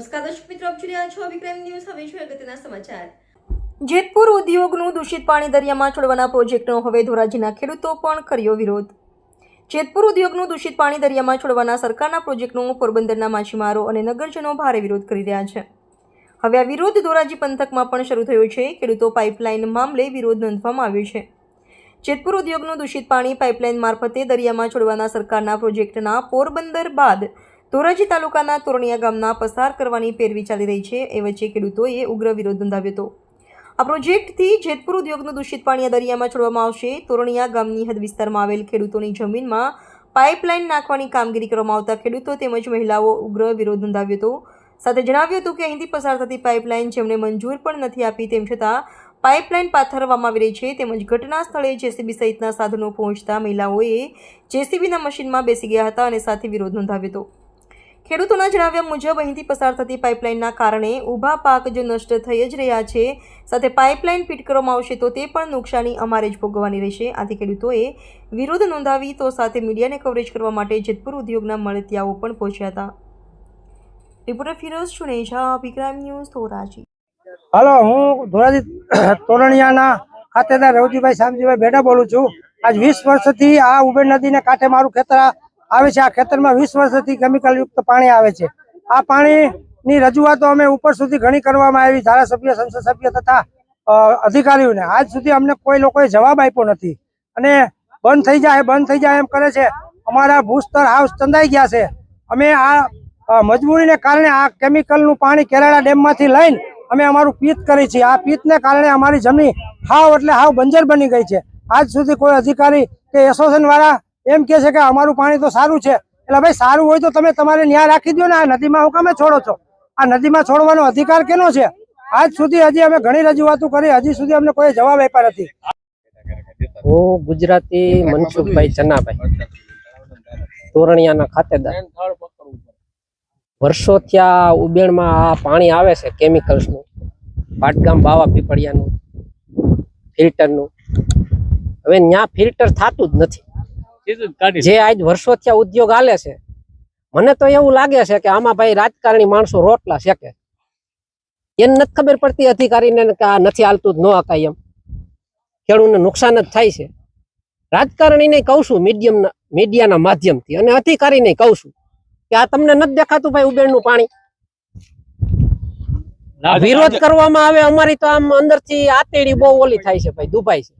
નમસ્કાર દર્શક મિત્રો, આપ જોઈ રહ્યા છો વિક્રમ ન્યૂઝ. હવે જોઈએ અગત્યના સમાચાર. જેતપુર ઉદ્યોગનું દૂષિત પાણી દરિયામાં છોડવાના પ્રોજેક્ટનો હવે ધોરાજીના ખેડૂતો પણ કર્યો વિરોધ. જેતપુર ઉદ્યોગનું દૂષિત પાણી દરિયામાં છોડવાના સરકારના પ્રોજેક્ટનો પોરબંદરના માછીમારો અને નગરજનો ભારે વિરોધ કરી રહ્યા છે. હવે આ વિરોધ ધોરાજી પંથકમાં પણ શરૂ થયો છે. ખેડૂતો પાઇપલાઇન મામલે વિરોધ નોંધવામાં આવ્યો છે. જેતપુર ઉદ્યોગનું દૂષિત પાણી પાઇપલાઇન મારફતે દરિયામાં છોડવાના સરકારના પ્રોજેક્ટના પોરબંદર બાદ ધોરાજી તાલુકાના તોરણિયા ગામના પસાર કરવાની પેરવી ચાલી રહી છે, એ વચ્ચે ખેડૂતોએ ઉગ્ર વિરોધ નોંધાવ્યો હતો. આ પ્રોજેક્ટથી જેતપુર ઉદ્યોગનું દૂષિત પાણી દરિયામાં છોડવામાં આવશે. તોરણિયા ગામની હદ વિસ્તારમાં આવેલ ખેડૂતોની જમીનમાં પાઇપલાઇન નાખવાની કામગીરી કરવામાં આવતા ખેડૂતો તેમજ મહિલાઓ ઉગ્ર વિરોધ નોંધાવ્યો હતો. સાથે જણાવ્યું હતું કે અહીંથી પસાર થતી પાઇપલાઇન જેમણે મંજૂર પણ નથી આપી, તેમ છતાં પાઇપલાઇન પાથરવામાં આવી રહી છે. તેમજ ઘટના સ્થળે જેસીબી સહિતના સાધનો પહોંચતા મહિલાઓએ જેસીબીના મશીનમાં બેસી ગયા હતા અને સાથે વિરોધ નોંધાવ્યો હતો. ખેડૂતોના જણાવ્યા મુજબ, અહીંથી પસાર થતી પાઇપલાઇનના કારણે ઊભા પાક જો નષ્ટ થઈ જ રહ્યા છે. સાથે પાઇપલાઇન ફિટ કરવામાં આવશે તો તે પણ નુકસાની અમારે જ ભોગવવાની રહેશે. આથી ખેડૂતોએ વિરોધ નોંધાવી તો સાથે મીડિયાને કવરેજ કરવા માટે જેતપુર ઉદ્યોગના મળતિયાઓ પણ પહોંચ્યા હતા. રિપોર્ટર ફિરોઝ ચુનેજા વિક્રાઇમ ન્યૂઝ ધોરાજી. હલો, હું ધોરાજી તોરણિયાના ખાતેદાર રવજીભાઈ શામજીભાઈ બેડા બોલું છું. આજ વીસ વર્ષથી આ ઉબેર નદીને કાંઠે મારું ખેતર આવે છે. આ ખેતરમાં વીસ વર્ષથી કેમિકલ યુક્ત પાણી આવે છે. આ પાણીની રજૂઆતો અમે ઉપર સુધી ઘણી કરવામાં આવી. ધારાસભ્ય, સંસદ સભ્ય તથા અધિકારીઓને. આજ સુધી અમને કોઈ લોકોએ જવાબ આપ્યો નથી. અને બંધ થઈ જાય, બંધ થઈ જાય એમ કરે છે. અમારા ભૂસ્તર હાઉસ ચંદાઈ ગયા છે. અમે આ મજબૂરીને કારણે આ કેમિકલનું પાણી કેરાળા ડેમમાંથી લઈને અમે અમારું પિત કરી છીએ. આ પિતને કારણે અમારી જમીન હાવ એટલે હાવ બંજર બની ગઈ છે. આજ સુધી કોઈ અધિકારી કે એસોસિએશન વાળા એમ કે છે કે અમારું પાણી તો સારું છે. એટલે ભાઈ, સારું હોય તો તમે તમારે ન્યાય રાખી દો ને આ નદીમાં હું કામે છોડો છો? આ નદીમાં છોડવાનો અધિકાર કેનો છે? આજ સુધી હજી અમે ઘણી રજૂઆતો કરી, હજી સુધી અમને કોઈ જવાબ આપ્યા નથી. હું ગુજરાતી મનસુખભાઈ ચન્નાભાઈ, તોરણિયાના ખાતેદાર. વર્ષોથી આ ઉબેણમાં આ પાણી આવે છે કેમિકલ્સનું, પાટગામ બાવા પીપળિયાનું, ફિલ્ટરનું. હવે ત્યાં ફિલ્ટર થતું જ નથી. જે આજ વર્ષોથી ઉદ્યોગ હાલે છે. મને તો એવું લાગે છે કે આમાં ભાઈ રાજકારણી માણસો રોટલા શેકે. એને નથી ખબર પડતી અધિકારીને કે આ નથી હાલતું ન હકાય એમ. ખેડૂતને નુકસાન જ થાય છે. રાજકારણીને કહું છું મીડિયમ મીડિયાના માધ્યમથી અને અધિકારીને કહું છું કે આ તમને નથી દેખાતું ભાઈ ઉબેરનું પાણી? વિરોધ કરવામાં આવે અમારી તો આમ અંદરથી આતેડી બહુ ઓલી થાય છે ભાઈ દુભાઈ છે.